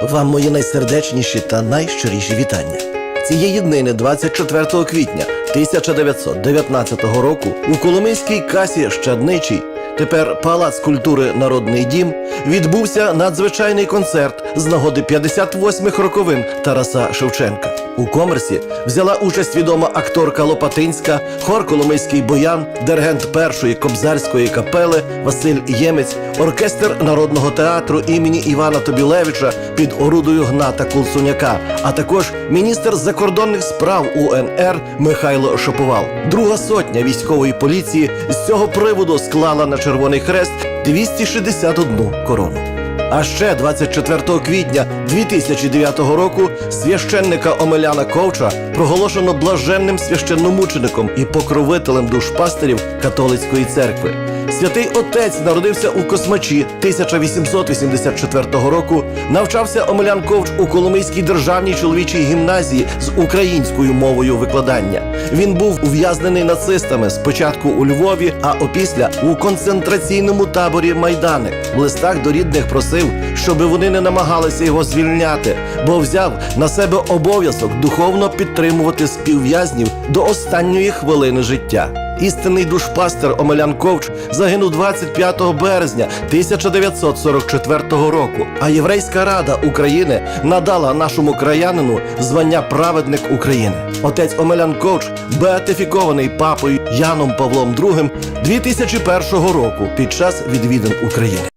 Вам мої найсердечніші та найщиріші вітання. Цієї днини, 24 квітня 1919 року, у Коломийській касі Щадничий, тепер Палац культури Народний дім, відбувся надзвичайний концерт з нагоди 58-х роковин Тараса Шевченка. У комерсі взяла участь відома акторка Лопатинська, хор Коломийський боян, диригент першої кобзарської капели Василь Ємець, оркестр народного театру імені Івана Тобілевича під орудою Гната Кулсуняка, а також міністр закордонних справ УНР Михайло Шоповал. Друга сотня військової поліції з цього приводу склала на Червоний Хрест 261 корону. А ще 24 квітня 2009 року священника Омеляна Ковча проголошено блаженним священномучеником і покровителем душпастерів католицької церкви. Святий отець народився у Космачі 1884 року. Навчався Омелян Ковч у Коломийській державній чоловічій гімназії з українською мовою викладання. Він був ув'язнений нацистами спочатку у Львові, а опісля у концентраційному таборі Майдани. В листах до рідних просив, щоби вони не намагалися його звільняти, бо взяв на себе обов'язок духовно підтримувати співв'язнів до останньої хвилини життя. Істинний душпастер Омелян Ковч загинув 25 березня 1944 року. А Єврейська рада України надала нашому краянину звання праведник України. Отець Омелян Ковч беатифікований папою Яном Павлом II 2001 року під час відвідин України.